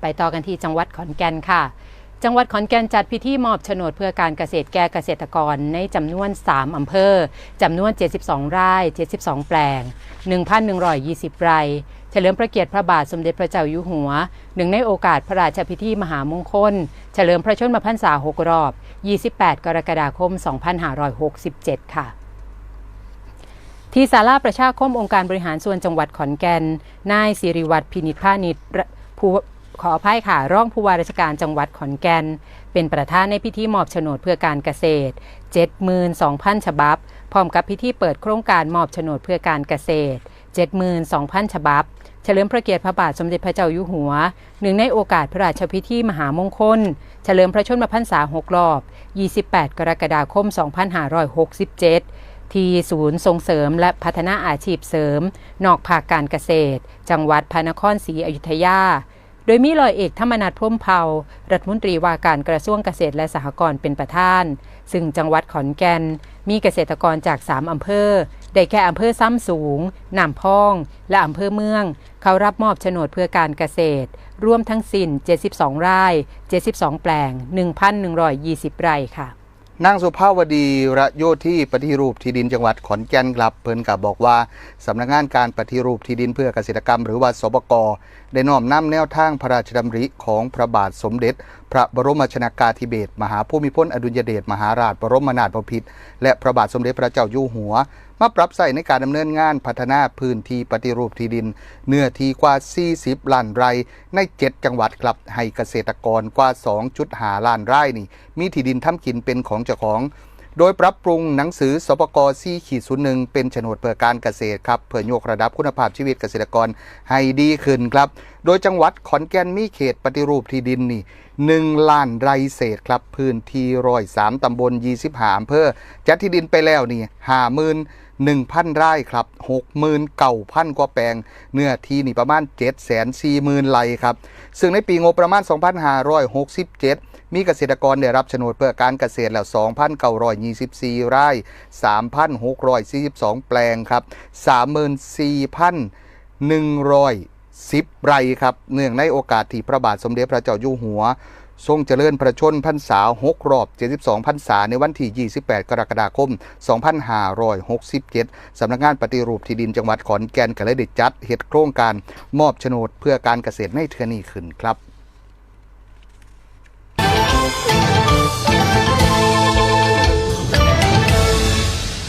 ไปต่อกันที่จังหวัดขอนแก่นค่ะ จังหวัดขอนแก่นจัดพิธีมอบโฉนดเพื่อการเกษตรแก่เกษตรกรในจำนวน 3 อำเภอจำนวน 72 ไร่ 72 แปลง 1,120 ไร่เฉลิมพระเกียรติพระบาทสมเด็จพระเจ้าอยู่หัว หนึ่งในโอกาสพระราชพิธีมหามงคล เฉลิมพระชนมพรรษา 6 รอบ 28 กรกฎาคม 2567 ค่ะที่ศาลาประชาคมองค์การบริหารส่วนจังหวัดขอนแก่น นายสิริวัตรพินิจพาณิชผู้ ขออภัยค่ะรองผู้ว่าราชการจังหวัดขอนแก่น เป็นประธานในพิธีมอบโฉนดเพื่อการเกษตร 72,000 ฉบับ พร้อมกับพิธีเปิดโครงการมอบโฉนดเพื่อการเกษตร 72,000 ฉบับ เฉลิมพระเกียรติพระบาทสมเด็จพระเจ้าอยู่หัว หนึ่งในโอกาสพระราชพิธีมหามงคล เฉลิมพระชนมพรรษา 6 รอบ 28 กรกฎาคม 2567ที่ศูนย์ส่งเสริมและพัฒนาอาชีพเสริม นอกภาคการเกษตร จังหวัดพระนครศรีอยุธยา โดยมีลอยเอกธรรมนัฐพรมเผารัฐมนตรีว่าการกระทรวงเกษตรและสหกรณ์เป็นประธาน ซึ่งจังหวัดขอนแก่น มีเกษตรกรจาก 3 อำเภอ ได้แก่อำเภอซ้ำสูงน้ำพอง และอำเภอเมือง เขารับมอบโฉนดเพื่อการเกษตร รวมทั้งสิ้น 72 ไร่ 72 แปลง 1,120 ไร่ค่ะ นางสุภาวดีระโยธีปฏิรูปที่ดินจังหวัดขอนแก่นกลับเพิ่นกับบอกว่าสำนักงานการปฏิรูปที่ดินเพื่อเกษตรกรรม หรือว่าสบกได้น้อมนำแนวทางพระราชดำริของพระบาทสมเด็จพระบรมชนากาธิเบศมหาภูมิพลอดุลยเดชมหาราชบรมนาถบพิตรและพระบาทสมเด็จพระเจ้าอยู่หัว มาปรับใส่ในการดำเนินงานพัฒนาพื้นที่ปฏิรูปที่ดิน เนื้อที่กว่า 40 ล้านไร่ใน 7 จังหวัดกลับให้เกษตรกรกว่า 2.5 ล้านไร่นี่ มีที่ดินทำกินเป็นของเจ้าของ โดยปรับปรุงหนังสือสปกซีขีดศูนย์หนึ่งเป็นโฉนดเพื่อการเกษตรครับเพื่อยกระดับคุณภาพชีวิตเกษตรกรให้ดีขึ้นครับ โดยจังหวัดขอนแก่นมีเขตปฏิรูปที่ดินนี่หนึ่งล้านไร่เศษครับ พื้นที่ร้อยสามตำบลยี่สิบหาอำเภอจัดที่ดินไปแล้วนี่ห้าหมื่น หนึ่งพันไร่ครับหกหมื่นเก่าพันกว่าแปลง เนื้อที่นี่ประมาณเจ็ดแสนสี่หมื่นไร่ครับ ซึ่งในปีงบประมาณ 2567 มีเกษตรกรได้รับโฉนดเพื่อการเกษตรแล้ว 2,924 ไร่ 3,642 แปลงครับ 34,110 ไร่ครับ เนื่องในโอกาสที่พระบาทสมเด็จพระเจ้าอยู่หัว ทรงเจริญพระชนพรรษา6รอบ 72พรรษาในวันที่ 28 กรกฎาคม 2567 สำนักงานปฏิรูปที่ดินจังหวัดขอนแก่นก็เลยได้จัดเหตุโครงการมอบโฉนดเพื่อการเกษตรในเทือนี้ขึ้นครับ